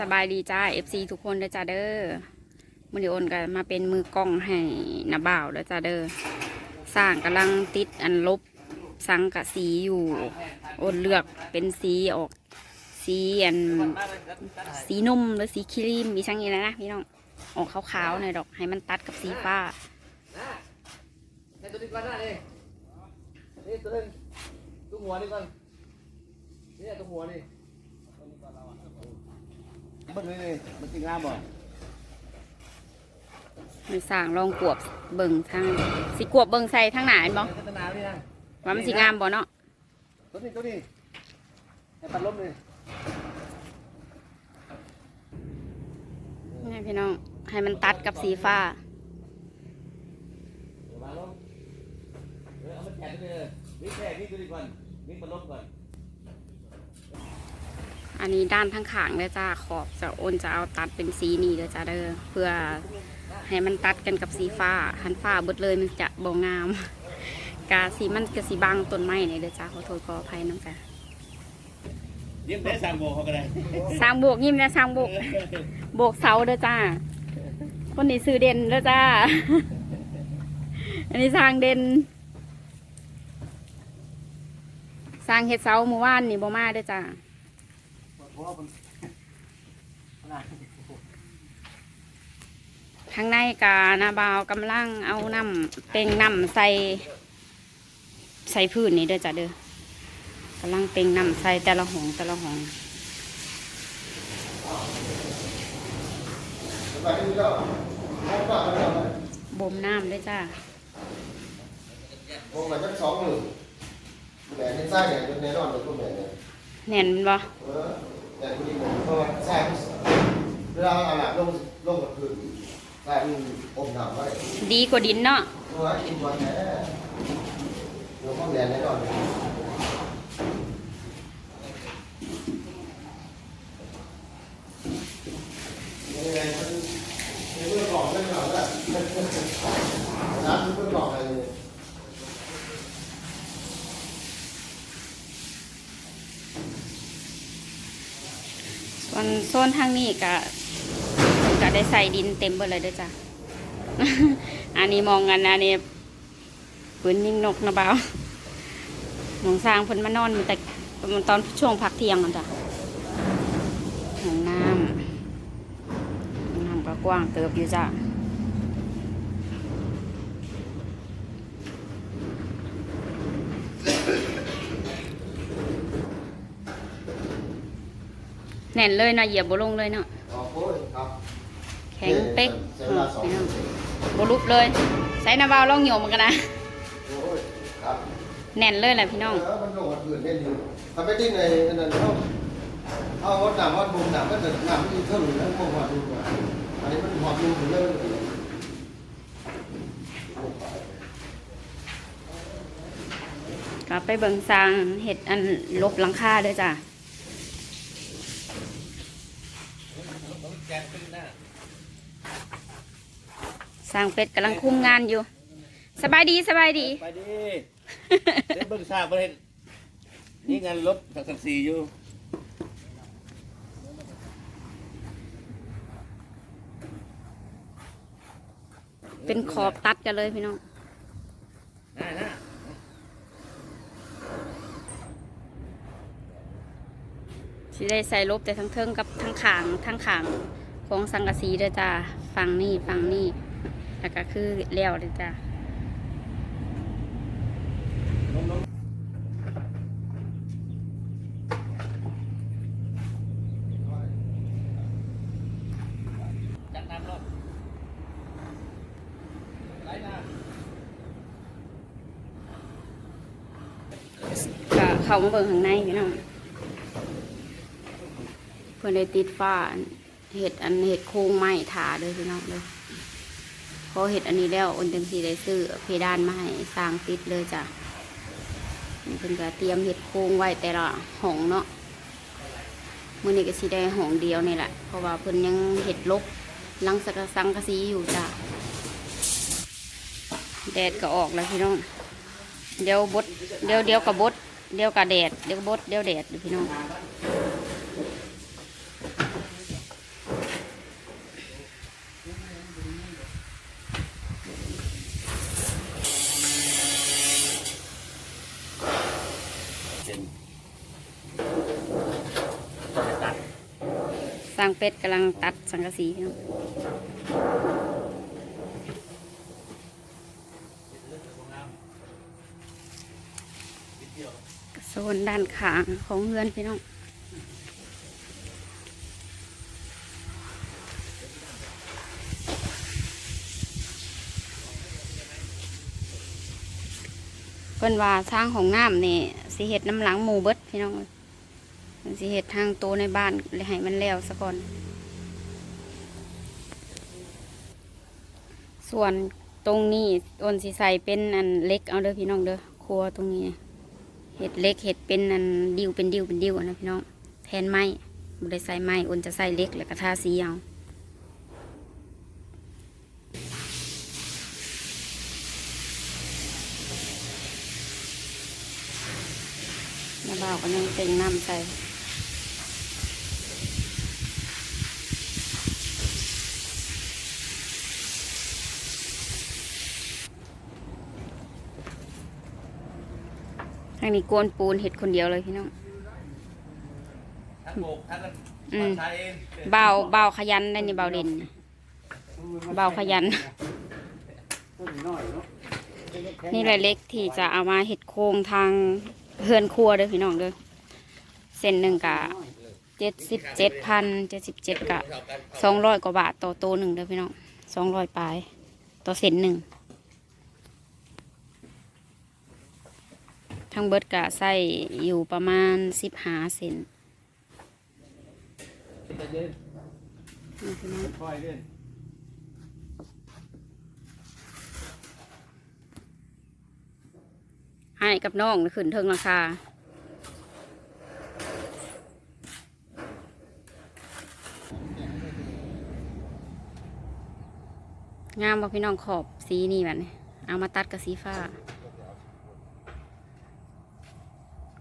สบายดีจ้า FC ทุกคนเด้อจ้าเด้อมือดีโอนกันมาเป็นมือกล้องให้นาบ่าวเด้อจ้าเด้อสร้างกำลังติดอันลบสังกะสีอยู่โอนเลือกเป็นสีออกสีอันสีนุ่มหรือสีครีมมีช่างนี้นะนะพี่น้องออกขาวๆหน่อยดอกให้มันตัดกับสีฟ้าตัวนี้ก่อนหน้าเลยนี่ตัวนึงตัวหัวนี่ก่อนนี่ตัวหัวนี่ เบิ้งเลยมันจริงงามบ่มันสร้างลองกวบเบิ่งทางสีกวบเบิ่งใส่ทางหนาเห็นบ่พัฒนานี่นะว่ามันสีงามบ่เนาะตัวนี้ตัวนี้ให้ปัดลมนี่นี่พี่น้องให้มันตัดกับสีฟ้าเดี๋ยววาลงเอามันแขนเลยนี่แค่นี่ตัวนี้ก่อนนี่ปัดลมก่อน อันนี้ด้านทั้งขางเลยจ้าขอบจะโอนจะเอาตัดเป็นสีนี้เลยจ้าเด้อเพื่อให้มันตัดกันกับสีฟ้าหันฟ้าเบิดเลยมันจะบ่งาม กาสีมันกะสีบางต้นไม้เนี่ยเด้อจ้าขอโทษขออภัยน้ำจ้าเยี่ยมได้สั่งโบเขาก็ได้สร้างโบกยิ้มนะสร้างโบกโบกเสาเด้อจ้า คนนี้ซื้อเด่นเด้อจ้า อันนี้สร้างเด่นสร้างเฮ็ดเสาหมู่บ้านนี่บ่มาเด้อจ้าเพราะ ว่ามันขนาดข้างในกานาบาวกำลังเอาน้ำเป่งน้ำใส่ ใส่พื้นนี่เด้อจ้ะเด้อกำลังเป่งน้ำใส่แต่ละหองแต่ละหองบ่มน้ำเด้วยจ้าพวกมันจะสองหมื่นแหวนในไส้เนี่ยแน่นอนเลยพวกแหวนเนี่ยแน่นบ่เออ แต่คุณดีผมก็แทรกเวลาเอาหลับลงลงกับพื้นแต่มันอมหนาวไว้ดีกว่าดินเนาะเพราะว่ากินวันแท้เดี๋ยวพวกแหวนแน่นอนเลยยังไงมันในเมื่อก่อนเรื่องหนาวแล้วน้ำเมื่อก่อนอะไรเนี่ย ส่วนโซนทางนี้ก็ก็ได้ใส่ดินเต็มเบิดเลยเด้อจ้ะ อันนี้มองกันนะเนี่ยปืนยิงนกนะบ่าหมองสร้างเพิ่นมานอนแต่ตอนช่วงพักเที่ยงนั่นจ้ะห้องน้ำห้องน้ำก็กว้างเติบอยู่จ้ะ แน่นเลยเนาะเหยียบบ่ลงเลยเนาะอ๋อโอ้ยครับแข็งเป๊กใช้เวลาสองพี่น้องบรุบเลยใส่น้ำเบาล่องโยมมันกันนะโอ้ยครับแน่นเลยแหละพี่น้องเออมันลงกับพื้นเล่นอยู่ถ้าไปดิ้นในอันนั้นเอาเอาวัดหนามวัดบุมหนามก็จะหนามที่เท่าหนึ่งแล้วพวกหัวดูมาอันนี้มันหัวดูถึงเรื่องเลยกลับไปเบิ่งสร้างเห็ดอันลบหลังคาเด้อจ้ะ แกนขึ้นหน้าสร้างเป็ดกำลังคุมงานอยู่ สบายดีสบายดี ไปดิเดี๋ยวเบิ่งทราบประเด็นนี่งานรถสักสักสี่อยู่เป็นขอบตัดกันเลยพี่น้องได้นะสิได้ใส่ลบแต่ทั้งเทิงกับทั้ง ขางทั้งขางของสังกะสีเด้อจ้ะฟังนี่ฟังนี่แล้วก็คือแล้วเด้อจ้ะลงลงจัดน้ำรอบไหลน้ำก็เข้ามาเบิ่งข้างในพี่น้องเพื่อนได้ติดฟ้าเห็ดอันเห็ดโครงไม้ถาเลยพี่น้องเลยพอเห็ดอันนี้แล้วอนจังสีได้ซื้อเพดานมาให้สร้างติดเลยจ้ะเพิ่นก็เตรียมเห็ดโครงไว้แต่ละห้องเนาะมื้อนี้ก็สิได้ห้องเดียวนี่แหละเพราะว่าเพิ่นยังเห็ดลบลังสักสังกะสีอยู่จ้ะแดดก็ออกแล้วพี่น้อง เดี๋ยวบดเดี๋ยวเดี๋ยวกับบดเดี๋ยวกับแดดเดี๋ยวบดเดี๋ยวแดดพี่น้องางเป็ดกำลังตัดสังกะสีพี่น้องโซนด้านข้างของเฮือนพี่น้องเพิ่นว่าสร้างของน้ำนี่สิเฮ็ดน้ำหลังหมูเบิดพี่น้อง สิเฮ็ดทางโตในบ้านเลยให้มันแล้วซะก่อน ส่วนตรงนี้ต้นสิใส่เป็นอันเล็กเอาเด้อพี่น้องเด้อครัวตรงนี้ เห็ดเล็กเห็ดเป็นอันดิวเป็นดิวเป็นดิวนะพี่น้องแทนไม้บ่ได้ใส่ไม้อ้นจะใส่เล็กแล้วก็ทาสีเอาน้าบ่าก็ยังเต็งน้ำใส่ ทางนี้โกนปูนเห็ดคนเดียวเลยพี่น้องท่านโบกท่านอืมใช้เองเบาเบาขยันได้นี่เบาเด่น เบาขยัน นี่แหละเล็กที่จะเอามาเห็ดโครงทางเฮือนครัวเด้อพี่น้องเด้อเส้นหนึ่งกะเจ็ดสิบเจ็ดพันเจ็ดสิบเจ็ดกะสองร้อยกว่าบาทต่อโตวหนึ่งเด้อพี่น้องสองร้อยปลาย ต่อเส้นหนึ่ง ทั้งเบิดกะใส่อยู่ประมาณสิบหาเซนให้กับน้องขึ้นเทิงราคางามบอกพี่น้องขอบสีนี่แบบนี้เอามาตัดกับสีฟ้า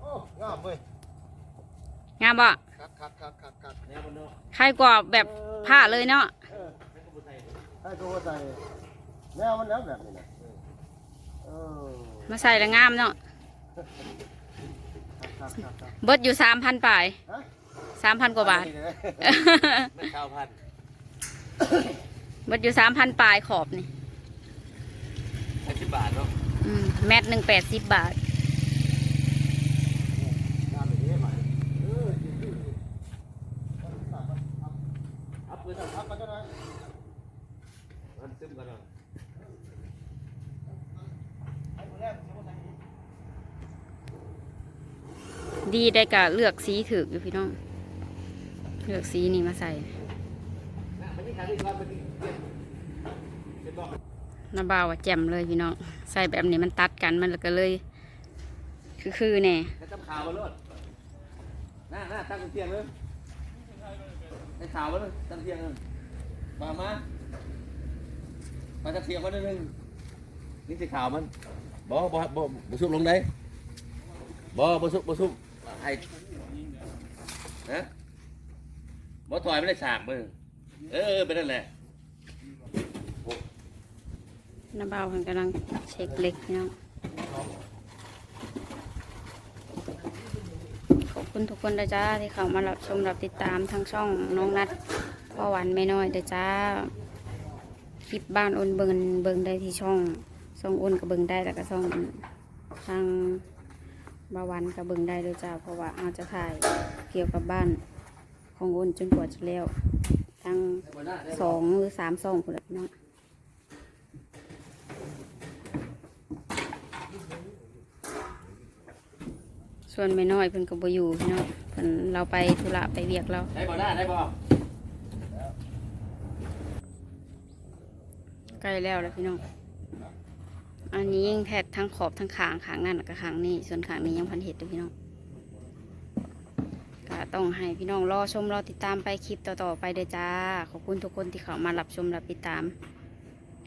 โอ้ งามเว้ยงามบ่คักคักคักคักคักแนวบนโน้ใครกว่าแบบผ้าเลยเนาะเออให้ตัวใส่แนวมันแล้วแบบนี้นะเออมาใส่แล้วงามเนาะคักคักคักคักเบิดอยู่สามพันปลายฮะสามพันกว่าบาทนี่เลยไม่เก้าพันเบิดอยู่สามพันปลายขอบนี่แปดสิบบาทเนาะอืมแมตรหนึ่งแปดสิบบาท งามแบบนี้ไหมเออจริงจริง อัพเพื่อนเอา ๆครับมาเจ้านาย มันซึมกันเนาะ ดีได้กะเลือกสีถืออยู่พี่น้อง เลือกสีนี่มาใส่เน่าเบาบ่าวอะแจ่มเลยพี่น้อง ใส่แบบนี้มันตัดกันมันก็เลย คือคือแน่ให้ตั้งข่าวมาลยหน้าหน้าตั้งเตียงเลยให้ข่าวมาเลยตั้งเตียงเลยมามามาตั้งเตียงมาหนึ่งนี่สิข่าวมันบ่บ่บ่บ่ซุบลงได้บ่บ่ซุบบ่ซุบ ไอ้ฮะบ่ถอยไม่ได้ฉากมึงเออเป็นนั่นแหละน้าเบาเพิ่นกำลังเช็คเล็กพี่น้องขอบคุณทุกคนนะจ้าที่เข้ามารับชมรับติดตามทางช่องน้องนัดพ่อหวันไม่น้อยเด้อจ้าคลิปบ้านอ้นเบิงเบิงได้ที่ช่องช่องอ้นก็เบิงได้แล้วก็ช่องทาง บาวันก็เบิงได้ด้วยจ้าเพราะว่าเอาจะถ่ายเกี่ยวกับบ้านของอ้นจนกว่าจะแล้วทั้งสองหรือสามซองคนละพี่น้องส่วนไม่น้อยเพิ่นก็บ่อยู่พี่น้องเพิ่นเราไปธุระไปเวียกเราได้บ่ได้ได้บ่ใกล้แล้วแล้วพี่น้อง อันนี้ยิ่งแทดทั้งขอบทั้งขางขางนั่นกับขางนี่ส่วนขางนี้ยังพันเห็ดอยู่พี่น้องก็ต้องให้พี่น้องรอชมรอติดตามไปคลิปต่อๆไปเด้อจ้า ขอบคุณทุกคนที่เข้ามารับชมรับติดตาม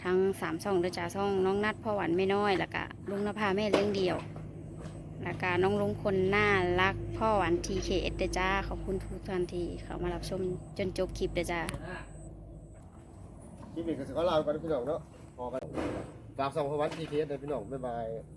ทั้งสามช่องเด้อจ้าช่องน้องนัดพ่อหวานไม่น้อยแล้วก็ลุงนภาแม่เลี้ยงเดี่ยวแล้วก็น้องลุงคนน่ารักพ่อหวานทีเคเอสเด้จ้าขอบคุณทุกท่านที่เข้ามารับชมจนจบคลิปเด้จ้าคลิปนี้ก็สิขอลาไปก่อนพี่น้องเนาะพอกัน ฝากส่องพระวัดทีเคสเลยพี่น้องบ๊ายบาย